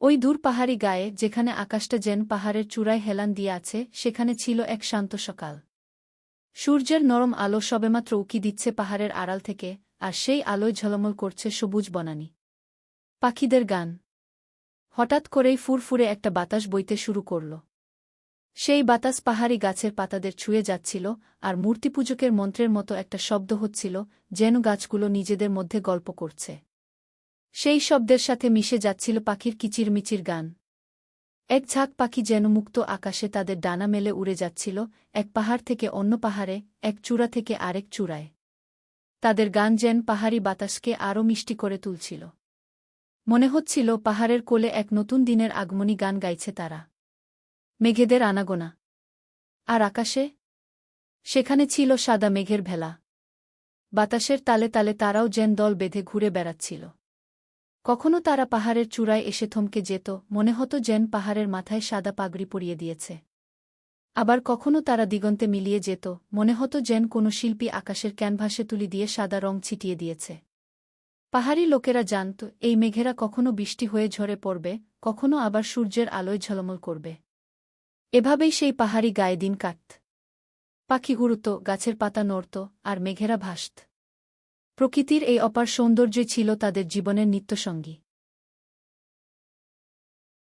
ওই দূর পাহাড়ি গায়ে যেখানে আকাশটা যেন পাহাড়ের চূড়ায় হেলান দিয়ে আছে, সেখানে ছিল এক শান্ত সকাল। সূর্যের নরম আলো সবেমাত্র উকি দিচ্ছে পাহাড়ের আড়াল থেকে, আর সেই আলোয় ঝলমল করছে সবুজ বনানি। পাখিদের গান। হঠাৎ করেই ফুরফুরে একটা বাতাস বইতে শুরু করল। সেই বাতাস পাহাড়ি গাছের পাতাদের ছুঁয়ে যাচ্ছিল, আর মূর্তিপূজকের মন্ত্রের মতো একটা শব্দ হচ্ছিল, যেন গাছগুলো নিজেদের মধ্যে গল্প করছে। সেই শব্দের সাথে মিশে যাচ্ছিল পাখির কিচিরমিচির গান। এক ঝাঁক পাখি যেন মুক্ত আকাশে তাদের ডানা মেলে উড়ে যাচ্ছিল, এক পাহাড় থেকে অন্য পাহাড়ে, এক চূড়া থেকে আরেক চূড়ায়। তাদের গান যেন পাহাড়ি বাতাসকে আরও মিষ্টি করে তুলছিল। মনে হচ্ছিল পাহাড়ের কোলে এক নতুন দিনের আগমনী গান গাইছে তারা। মেঘেদের আনাগোনা। আর আকাশে? সেখানে ছিল সাদা মেঘের ভেলা। বাতাসের তালে তালে তারাও যেন দল বেঁধে ঘুরে বেড়াচ্ছিল। কখনো তারা পাহাড়ের চূড়ায় এসে থমকে যেত, মনে হতো যেন পাহাড়ের মাথায় সাদা পাগড়ি পরিয়ে দিয়েছে। আবার কখনো তারা দিগন্তে মিলিয়ে যেত, মনে হতো যেন কোনো শিল্পী আকাশের ক্যানভাসে তুলি দিয়ে সাদা রং ছিটিয়ে দিয়েছে। পাহাড়ি লোকেরা জানত, এই মেঘেরা কখনো বৃষ্টি হয়ে ঝরে পড়বে, কখনো আবার সূর্যের আলোয় ঝলমল করবে। এভাবেই সেই পাহাড়ি গায়ে দিন কাটত। পাখি উড়ত, গাছের পাতা নড়ত, আর মেঘেরা ভাসত। প্রকৃতির এই অপার সৌন্দর্যই ছিল তাদের জীবনের নিত্যসঙ্গী।